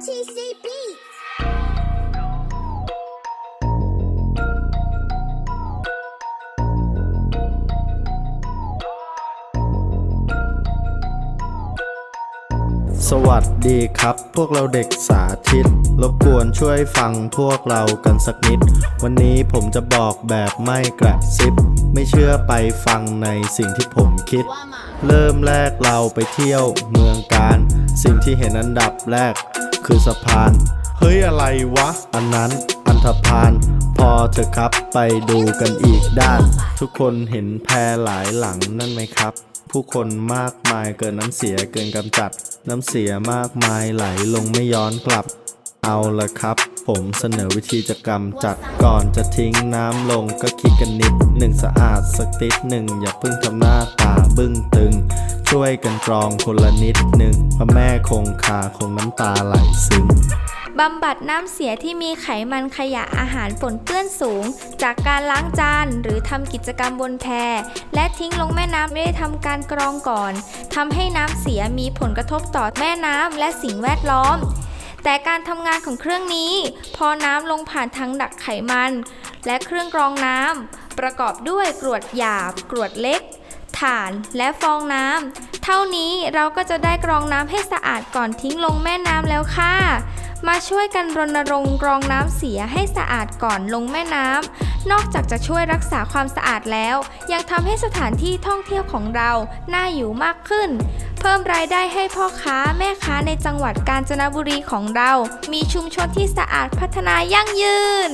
OTC Beats. สวัสดีครับ พวกเราเด็กสาธิต รบกวนช่วยฟังพวกเรากันสักนิด วันนี้ผมจะบอกแบบไม่กระซิบ ไม่เชื่อไปฟังในสิ่งที่ผมคิด เริ่มแรกเราไปเที่ยวเมืองการ สิ่งที่เห็นอันดับแรก คือสะพาน เฮ้ยอะไรวะ อันนั้นอันธพาลพอเถอะครับไปดูกันอีกด้าน ทุกคนเห็นแพหลายหลังนั่นไหมครับ ผู้คนมากมายเกินน้ำเสียเกินกำจัด น้ำเสียมากมายไหลลงไม่ย้อนกลับ เอาละครับ ผมเสนอวิธีจะกำจัดก่อนจะทิ้งน้ำลงก็คิดกันนิดหนึ่งสะอาดสักติดหนึ่งอย่าเพิ่งทำหน้าตาบึ้งตึง ช่วยกันกรองคนละนิดหนึ่งพระแม่คงคาคงน้ำตาไหลซึ้งบำบัดน้ำเสียที่มีไขมันขยะอาหารปนเปื้อนสูง จากการล้างจานหรือทำกิจกรรมบนแพและทิ้งลงแม่น้ำไม่ได้ทำการกรองก่อนทำให้น้ำเสียมีผลกระทบต่อแม่น้ำและสิ่งแวดล้อม แต่การทำงานของเครื่องนี้ พอน้ำลงผ่านทางดักไขมัน และเครื่องกรองน้ำประกอบด้วยกรวดหยาบ กรวดเล็ก ถ่านและฟองน้ำเท่านี้เราก็จะได้กรองน้ำให้สะอาดก่อนทิ้งลงแม่น้ำแล้วค่ะ มาช่วยกันรณรงค์กรองน้ำเสียให้สะอาดก่อนลงแม่น้ำนอกจากจะช่วยรักษาความสะอาดแล้ว ยังทำให้สถานที่ท่องเที่ยวของเราน่าอยู่มากขึ้น เพิ่มรายได้ให้พ่อค้าแม่ค้าในจังหวัดกาญจนบุรีของเรา มีชุมชนที่สะอาดพัฒนายั่งยืน